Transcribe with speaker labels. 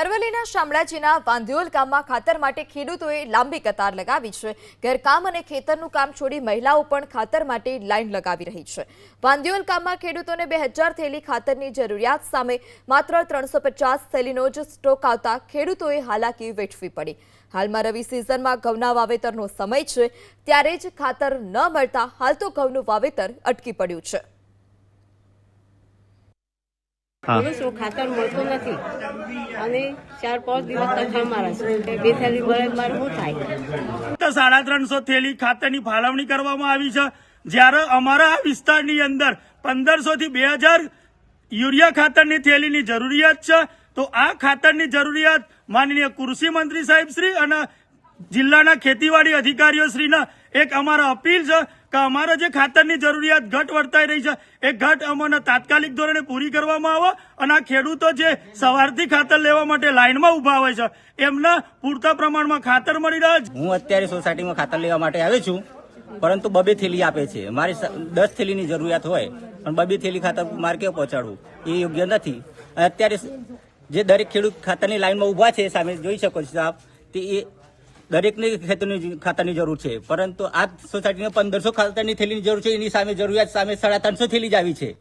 Speaker 1: અરવલ્લીના શામળાજીના વાંધ્યોલ ગામમાં ખાતર માટે ખેડૂતોએ લાંબી કતાર લગાવી છે. ઘરકામ અને ખેતરનું કામ છોડી મહિલાઓ પણ ખાતર માટે લાઇન લગાવી રહી છે. વાંધ્યોલ ગામમાં ખેડૂતોને બે હજાર થેલી ખાતરની જરૂરિયાત સામે માત્ર ત્રણસો પચાસ થેલીનો જ સ્ટોક આવતા ખેડૂતોએ હાલાકી વેઠવી પડી. હાલમાં રવિ સિઝનમાં ઘઉંના વાવેતરનો સમય છે. ત્યારે જ ખાતર ન મળતા હાલ તો ઘઉંનું વાવેતર અટકી પડ્યું છે.
Speaker 2: ખાતર મળતું નથી. અને ચાર પાંચ દિવસ તથા મારા છે. બે થેલી મળે મારે શું થાય.
Speaker 3: સાડા ત્રણસો થેલી ખાતરની ફાળવણી કરવામાં આવી છે. જ્યારે અમારા આ વિસ્તારની અંદર પંદરસો થી બે હજાર યુરિયા ખાતરની થેલીની જરૂરિયાત છે તો આ ખાતરની જરૂરિયાત માનનીય કૃષિ મંત્રી સાહેબ શ્રી અને જિલ્લાના ખેતીવાડી અધિકારીઓ શ્રીના એક અમારા અપીલ છે કે અમારે જે ખાતરની જરૂરિયાત ઘટ વર્તાઈ રહી છે, એ ઘટ અમને તાત્કાલિક ધોરણે પૂરી કરવામાં આવે અને આ ખેડૂતો જે સવારથી ખાતર લેવા માટે લાઇનમાં ઊભા હોય છે, એમના પૂરતા પ્રમાણમાં ખાતર મળી રહ્યા છે
Speaker 4: હું અત્યારે સોસાયટીમાં ખાતર લેવા માટે આવ્યો છું, પરંતુ બબે થેલી આપે છે. મારી દસ થેલીની જરૂરિયાત હોય, પણ બબે થેલી ખાતર મારે કેવું પહોંચાડવું? એ યોગ્ય નથી. અત્યારે જે દરેક ખેડૂત ખાતરની લાઇનમાં ઊભા છે, સામે જોઈ શકો છો આપ તે એ દરેકને ખેતરની ખાતરની જરૂર છે. પરંતુ આ સોસાયટીને પંદરસો ખાતાની થેલીની જરૂર છે. એની સામે જરૂરિયાત સામે સાડા ત્રણસો થેલી જ આવી છે.